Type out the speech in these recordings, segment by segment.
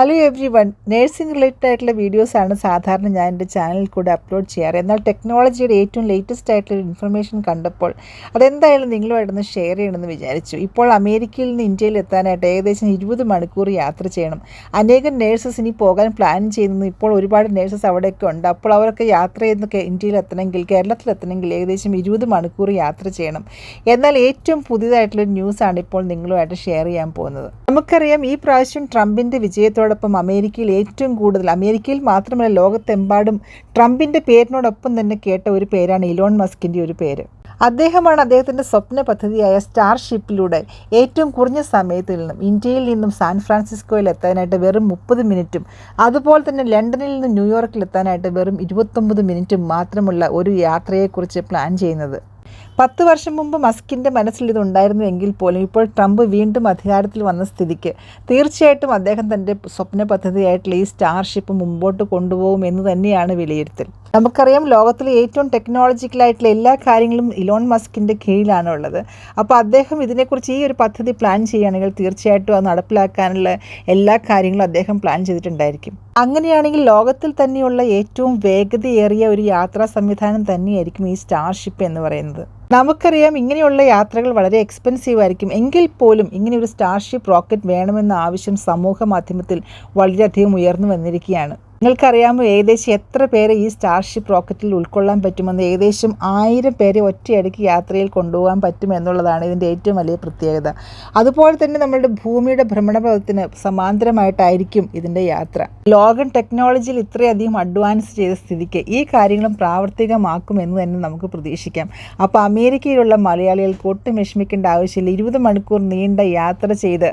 Hello everyone nursing related ആയിട്ടുള്ള വീഡിയോസാണ് സാധാരണ ഞാൻ എന്റെ ചാനലിൽ കൂടെ അപ്ലോഡ് ചെയ്യാറ്. എന്നാൽ ടെക്നോളജിയുടെ ഏറ്റവും ലേറ്റസ്റ്റ് ആയിട്ടുള്ള ഇൻഫർമേഷൻ കണ്ടപ്പോൾ അതെന്തായാലും നിങ്ങളുമായിട്ടൊന്ന് ഷെയർ ചെയ്യണമെന്ന് വിചാരിച്ചു. ഇപ്പോൾ അമേരിക്കയിൽ നിന്ന് ഇന്ത്യയിൽ എത്താനായിട്ട് ഏകദേശം ഇരുപത് മണിക്കൂർ യാത്ര ചെയ്യണം. അനേകം നേഴ്സസ് ഇനി പോകാൻ പ്ലാൻ ചെയ്യുന്നു. ഇപ്പോൾ ഒരുപാട് നേഴ്സസ് അവിടെയൊക്കെ ഉണ്ട്. അപ്പോൾ അവരൊക്കെ യാത്ര ചെയ്യുന്ന ഇന്ത്യയിൽ എത്തണമെങ്കിൽ കേരളത്തിൽ എത്തണമെങ്കിൽ ഏകദേശം ഇരുപത് മണിക്കൂർ യാത്ര ചെയ്യണം. എന്നാൽ ഏറ്റവും പുതിയതായിട്ടുള്ള ന്യൂസാണ് ഇപ്പോൾ നിങ്ങളുമായിട്ട് ഷെയർ ചെയ്യാൻ പോകുന്നത്. നമുക്കറിയാം ഈ പ്രാവശ്യം ട്രംപിന്റെ വിജയത്തോടൊപ്പം അമേരിക്കയിൽ ഏറ്റവും കൂടുതൽ അമേരിക്കയിൽ മാത്രമല്ല ലോകത്തെമ്പാടും ട്രംപിന്റെ പേരിനോടൊപ്പം തന്നെ കേട്ട ഒരു പേരാണ് ഇലോൺ മസ്കിന്റെ ഒരു പേര്. അദ്ദേഹമാണ് അദ്ദേഹത്തിന്റെ സ്വപ്ന പദ്ധതിയായ സ്റ്റാർഷിപ്പിലൂടെ ഏറ്റവും കുറഞ്ഞ സമയത്തിൽ നിന്നും ഇന്ത്യയിൽ നിന്നും സാൻ ഫ്രാൻസിസ്കോയിൽ എത്താനായിട്ട് വെറും മുപ്പത് മിനിറ്റും അതുപോലെ തന്നെ ലണ്ടനിൽ നിന്ന് ന്യൂയോർക്കിൽ എത്താനായിട്ട് വെറും ഇരുപത്തൊമ്പത് മിനിറ്റും മാത്രമുള്ള ഒരു യാത്രയെക്കുറിച്ച് പ്ലാൻ ചെയ്യുന്നത്. പത്ത് വർഷം മുമ്പ് മസ്കിന്റെ മനസ്സിൽ ഇതുണ്ടായിരുന്നു എങ്കിൽ പോലും ഇപ്പോൾ ട്രംപ് വീണ്ടും അധികാരത്തിൽ വന്ന സ്ഥിതിക്ക് തീർച്ചയായിട്ടും അദ്ദേഹം തന്റെ സ്വപ്ന പദ്ധതിയായിട്ടുള്ള ഈ സ്റ്റാർഷിപ്പ് മുമ്പോട്ട് കൊണ്ടുപോകും എന്ന് തന്നെയാണ് വിലയിരുത്തൽ. നമുക്കറിയാം ലോകത്തിലെ ഏറ്റവും ടെക്നോളജിക്കലായിട്ടുള്ള എല്ലാ കാര്യങ്ങളും ഇലോൺ മസ്കിന്റെ കീഴിലാണ് ഉള്ളത് അപ്പോൾ അദ്ദേഹം ഇതിനെക്കുറിച്ച് ഈ ഒരു പദ്ധതി പ്ലാൻ ചെയ്യുകയാണെങ്കിൽ തീർച്ചയായിട്ടും അത് നടപ്പിലാക്കാനുള്ള എല്ലാ കാര്യങ്ങളും അദ്ദേഹം പ്ലാൻ ചെയ്തിട്ടുണ്ടായിരിക്കും. അങ്ങനെയാണെങ്കിൽ ലോകത്തിൽ തന്നെയുള്ള ഏറ്റവും വേഗതയേറിയ ഒരു യാത്രാ സംവിധാനം തന്നെയായിരിക്കും ഈ സ്റ്റാർഷിപ്പ് എന്ന് പറയുന്നത്. നമുക്കറിയാം ഇങ്ങനെയുള്ള യാത്രകൾ വളരെ എക്സ്പെൻസീവ് ആയിരിക്കും. എങ്കിൽ പോലും ഇങ്ങനെ ഒരു സ്റ്റാർഷിപ്പ് റോക്കറ്റ് വേണമെന്ന ആവശ്യം സമൂഹ മാധ്യമത്തിൽ വളരെയധികം ഉയർന്നു വന്നിരിക്കുകയാണ്. നിങ്ങൾക്കറിയാമോ ഏകദേശം എത്ര പേരെ ഈ സ്റ്റാർഷിപ്പ് റോക്കറ്റിൽ ഉൾക്കൊള്ളാൻ പറ്റുമെന്ന്? ഏകദേശം ആയിരം പേരെ ഒറ്റയടിക്ക് യാത്രയിൽ കൊണ്ടുപോകാൻ പറ്റുമെന്നുള്ളതാണ് ഇതിന്റെ ഏറ്റവും വലിയ പ്രത്യേകത. അതുപോലെ തന്നെ നമ്മളുടെ ഭൂമിയുടെ ഭ്രമണപഥത്തിന് സമാന്തരമായിട്ടായിരിക്കും ഇതിന്റെ യാത്ര. ലോകം ടെക്നോളജിയിൽ ഇത്രയധികം അഡ്വാൻസ് ചെയ്ത സ്ഥിതിക്ക് ഈ കാര്യങ്ങളും പ്രാവർത്തികമാക്കും എന്ന് തന്നെ നമുക്ക് പ്രതീക്ഷിക്കാം. അപ്പോൾ അമേരിക്കയിലുള്ള മലയാളികൾക്ക് ഒട്ടും വിഷമിക്കേണ്ട ആവശ്യമില്ല. ഇരുപത് മണിക്കൂർ നീണ്ട യാത്ര ചെയ്ത്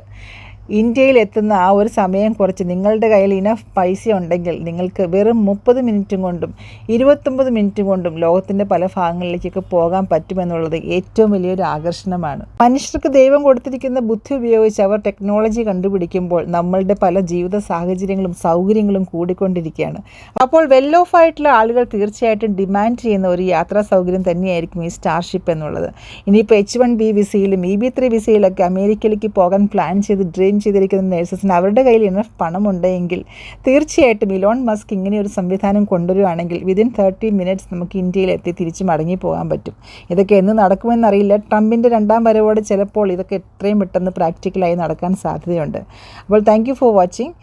ഇന്ത്യയിൽ എത്തുന്ന ആ ഒരു സമയം കുറച്ച് നിങ്ങളുടെ കയ്യിൽ ഇനഫ് പൈസ ഉണ്ടെങ്കിൽ നിങ്ങൾക്ക് വെറും മുപ്പത് മിനിറ്റും കൊണ്ടും ഇരുപത്തൊമ്പത് മിനിറ്റും കൊണ്ടും ലോകത്തിന്റെ പല ഭാഗങ്ങളിലേക്കൊക്കെ പോകാൻ പറ്റുമെന്നുള്ളത് ഏറ്റവും വലിയൊരു ആകർഷണമാണ്. മനുഷ്യർക്ക് ദൈവം കൊടുത്തിരിക്കുന്ന ബുദ്ധി ഉപയോഗിച്ച് അവർ ടെക്നോളജി കണ്ടുപിടിക്കുമ്പോൾ നമ്മളുടെ പല ജീവിത സാഹചര്യങ്ങളും സൗകര്യങ്ങളും കൂടിക്കൊണ്ടിരിക്കുകയാണ്. അപ്പോൾ വെൽ ഓഫ് ആയിട്ടുള്ള ആളുകൾ തീർച്ചയായിട്ടും ഡിമാൻഡ് ചെയ്യുന്ന ഒരു യാത്രാ സൗകര്യം തന്നെയായിരിക്കും ഈ സ്റ്റാർഷിപ്പ് എന്നുള്ളത്. ഇനിയിപ്പോൾ എച്ച് വൺ ബി വിസയിലും ഇ ബി ത്രീ വിസയിലൊക്കെ അമേരിക്കയിലേക്ക് പോകാൻ പ്ലാൻ ചെയ്ത് ഡ്രീം ജോയിൻ ചെയ്തിരിക്കുന്ന നേഴ്സസിന് അവരുടെ കയ്യിൽ ഇനഫ് പണമുണ്ടെങ്കിൽ തീർച്ചയായിട്ടും ഇലോൺ മസ്ക് ഇങ്ങനെ ഒരു സംവിധാനം കൊണ്ടുവരുവാണെങ്കിൽ വിതിൻ തേർട്ടി മിനിറ്റ്സ് നമുക്ക് ഇന്ത്യയിലെത്തി തിരിച്ച് മടങ്ങി പോകാൻ പറ്റും. ഇതൊക്കെ എന്ന് നടക്കുമെന്നറിയില്ല ട്രംപിന്റെ രണ്ടാം വരവോടെ ചിലപ്പോൾ ഇതൊക്കെ എത്രയും പെട്ടെന്ന് പ്രാക്ടിക്കലായി നടക്കാൻ സാധ്യതയുണ്ട്. അപ്പോൾ താങ്ക് ഫോർ വാച്ചിങ്